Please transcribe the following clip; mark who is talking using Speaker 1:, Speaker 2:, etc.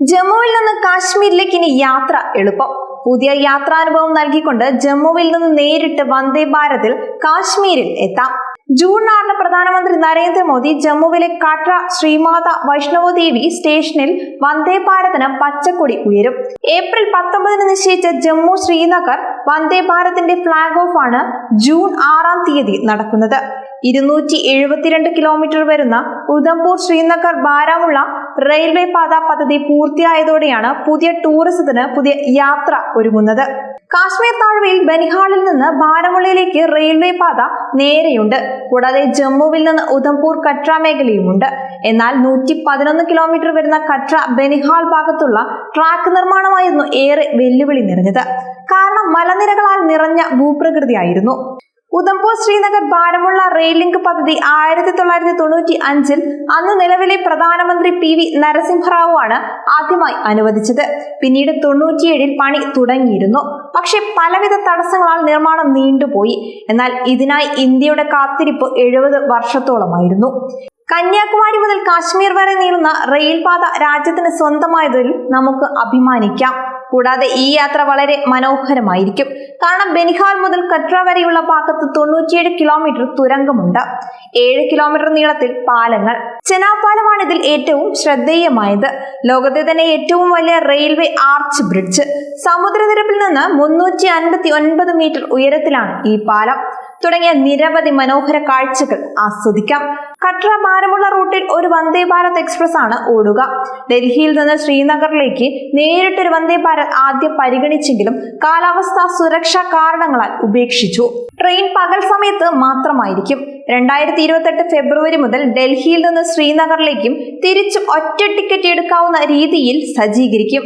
Speaker 1: ജമ്മുവിൽ നിന്ന് കാശ്മീരിലേക്ക് ഇനി യാത്ര എളുപ്പം. പുതിയ യാത്രാനുഭവം നൽകിക്കൊണ്ട് ജമ്മുവിൽ നിന്ന് നേരിട്ട് വന്ദേ ഭാരതിൽ കാശ്മീരിൽ എത്താം. ജൂൺ ആറിന് പ്രധാനമന്ത്രി നരേന്ദ്രമോദി ജമ്മുവിലെ കട്ര ശ്രീമാത വൈഷ്ണവദേവി സ്റ്റേഷനിൽ വന്ദേ ഭാരതിന് പച്ചക്കൊടി ഉയരും. ഏപ്രിൽ പത്തൊമ്പതിന് നിശ്ചയിച്ച ജമ്മു ശ്രീനഗർ വന്ദേ ഭാരതിന്റെ ഫ്ളാഗ് ഓഫ് ആണ് ജൂൺ ആറാം തീയതി നടക്കുന്നത്. ഇരുന്നൂറ്റി എഴുപത്തിരണ്ട് കിലോമീറ്റർ വരുന്ന ഉധംപൂർ ശ്രീനഗർ ബാരാമുള്ള റെയിൽവേ പാത പദ്ധതി പൂർത്തിയായതോടെയാണ് പുതിയ ടൂറിസത്തിന് പുതിയ യാത്ര ഒരുങ്ങുന്നത്. കാശ്മീർ താഴ്വയിൽ ബനിഹാളിൽ നിന്ന് ബാരമുള്ളയിലേക്ക് റെയിൽവേ പാത നേരെയുണ്ട്. കൂടാതെ ജമ്മുവിൽ നിന്ന് ഉധംപൂർ കട്ര മേഖലയുമുണ്ട്. എന്നാൽ നൂറ്റി പതിനൊന്ന് കിലോമീറ്റർ വരുന്ന കട്ര ബനിഹാൾ ഭാഗത്തുള്ള ട്രാക്ക് നിർമ്മാണമായിരുന്നു ഏറെ വെല്ലുവിളി നിറഞ്ഞത്. കാരണം മലനിരകളാൽ നിറഞ്ഞ ഭൂപ്രകൃതിയായിരുന്നു. ഉധംപൂർ ശ്രീനഗർ ഭാരമുള്ള റെയിൽ ലിങ്ക് പദ്ധതി ആയിരത്തി തൊള്ളായിരത്തി തൊണ്ണൂറ്റി അഞ്ചിൽ അന്ന് നിലവിലെ പ്രധാനമന്ത്രി പി വി നരസിംഹറാവു ആണ് ആദ്യമായി അനുവദിച്ചത്. പിന്നീട് തൊണ്ണൂറ്റിയേഴിൽ പണി തുടങ്ങിയിരുന്നു. പക്ഷേ പലവിധ തടസ്സങ്ങളാൽ നിർമ്മാണം നീണ്ടുപോയി. എന്നാൽ ഇതിനായി ഇന്ത്യയുടെ കാത്തിരിപ്പ് എഴുപത് വർഷത്തോളമായിരുന്നു. കന്യാകുമാരി മുതൽ കാശ്മീർ വരെ നീളുന്ന റെയിൽപാത രാജ്യത്തിന് സ്വന്തമായതിൽ നമുക്ക് അഭിമാനിക്കാം. കൂടാതെ ഈ യാത്ര വളരെ മനോഹരമായിരിക്കും. കാരണം ബനിഹാൽ മുതൽ കട്ര വരെയുള്ള ഭാഗത്ത് തൊണ്ണൂറ്റിയേഴ് കിലോമീറ്റർ തുരങ്കമുണ്ട്. ഏഴ് കിലോമീറ്റർ നീളത്തിൽ പാലങ്ങൾ. ചെനാപാലമാണ് ഇതിൽ ഏറ്റവും ശ്രദ്ധേയമായത്. ലോകത്തെ തന്നെ ഏറ്റവും വലിയ റെയിൽവേ ആർച്ച് ബ്രിഡ്ജ്. സമുദ്രനിരപ്പിൽ നിന്ന് മുന്നൂറ്റി അൻപത്തി ഒൻപത് മീറ്റർ ഉയരത്തിലാണ് ഈ പാലം. തുടങ്ങിയ നിരവധി മനോഹര കാഴ്ചകൾ ആസ്വദിക്കാം. കട്ര ഭാരമുള്ള റൂട്ടിൽ ഒരു വന്ദേ ഭാരത് എക്സ്പ്രസ് ആണ് ഓടുക. ഡൽഹിയിൽ നിന്ന് ശ്രീനഗറിലേക്ക് നേരിട്ടൊരു വന്ദേ ഭാരത് ആദ്യം പരിഗണിച്ചെങ്കിലും കാലാവസ്ഥ സുരക്ഷാ കാരണങ്ങളാൽ ഉപേക്ഷിച്ചു. ട്രെയിൻ പകൽ സമയത്ത് മാത്രമായിരിക്കും. രണ്ടായിരത്തി ഇരുപത്തെട്ട് ഫെബ്രുവരി മുതൽ ഡൽഹിയിൽ നിന്ന് ശ്രീനഗറിലേക്കും തിരിച്ചും ഒറ്റ ടിക്കറ്റ് എടുക്കാവുന്ന രീതിയിൽ സജ്ജീകരിക്കും.